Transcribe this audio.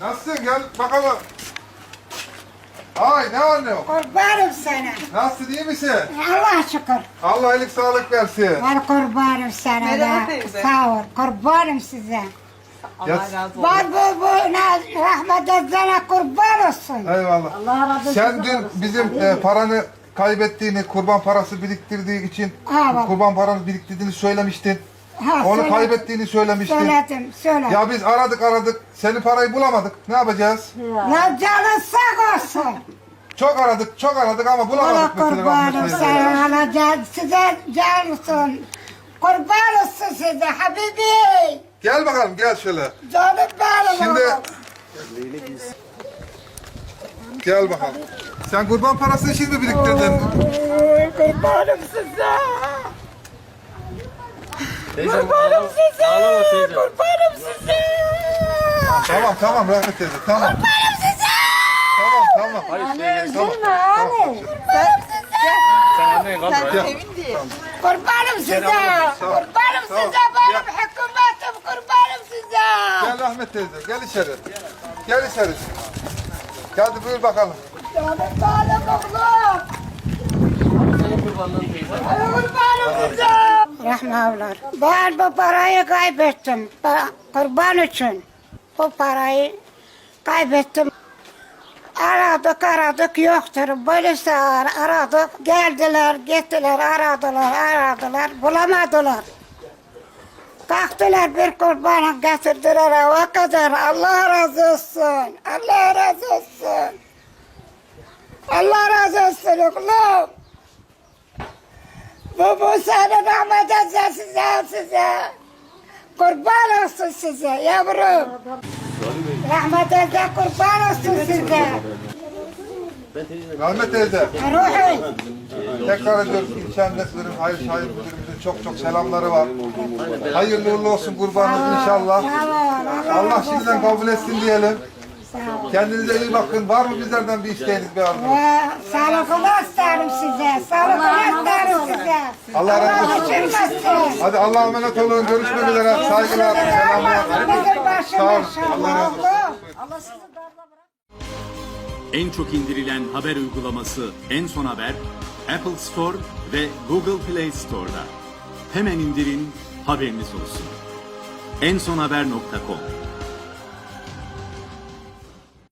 Nasılsın? Gel bakalım. Ay ne var ne yok? Kurbanım sana. Nasılsın iyi misin? Allah şükür. Allah iyilik sağlık versin. Ben kurbanım sana Merhaba da. teyze. Sağ ol. Kurbanım size. Allah Ya- razı olsun. Var bu bu na- rahmet edzene kurban olsun. Eyvallah. Allah razı Sen dün bizim e, paranı kaybettiğini, kurban parası biriktirdiği için Ha, bak. kurban paranı biriktirdiğini söylemiştin. Ha, Onu söyle- kaybettiğini söylemiştin. Söyledim, söyle. Ya biz aradık aradık. Senin parayı bulamadık. Ne yapacağız? Ya canın sağ olsun. Çok aradık, çok aradık ama bulamadık. mesela kurbanım sana. Allah can, size can olsun. Kurban olsun size Habibi. Gel bakalım gel şöyle. Canım benim Şimdi oğlum. gel bakalım. Sen kurban parasını şimdi biriktirdin. Kurbanım size. Teyzem Kurbanım ağlama, size. ağlama teyzem. Kurbanım size. Tamam tamam rahmet teyze tamam. Kurbanım size. Tamam tamam. Hayır teyzem. Tamam. Üzülme abi. Kurbanım size. Sen anneye kalma. Sen ya. sevindi. Kurbanım size. Kurbanım Tamam. size. Benim hükümetim kurbanım size. Gel Ahmet teyze gel içeri. Gel içeri. Hadi buyur bakalım. Canım benim oğlum. Senin kurbanlığın teyzem. Kurbanım size. Rahmanlar. Ben bu parayı kaybettim. Kurban için. Bu parayı kaybettim. Aradık aradık yoktur. Polisi ar- aradık. Geldiler gittiler aradılar aradılar. Bulamadılar. Kalktılar bir kurbanı getirdiler o kadar. Allah razı olsun. Allah razı olsun. Allah razı olsun oğlum. Bu bu senin rahmet etsin size. Kurban olsun size yavrum. Rahmet etsin kurban olsun size. Rahmet teyze. Ruhi. Tekrar ediyoruz ilçe emniyetlerin hayır şahit müdürümüzün çok çok selamları var. Hayırlı uğurlu olsun kurbanınız inşallah. Allah şimdiden kabul etsin diyelim. Kendinize iyi bakın. Var mı bizlerden bir isteğiniz bir arzunuz? Sağlıklı isterim size. Allah razı olsun. Hadi Allah'a emanet olun. Görüşmek üzere. Saygılar, selamlar. Sağ olun. Allah razı olsun. En çok indirilen haber uygulaması En Son Haber, Apple Store ve Google Play Store'da. Hemen indirin, haberiniz olsun. ensonhaber.com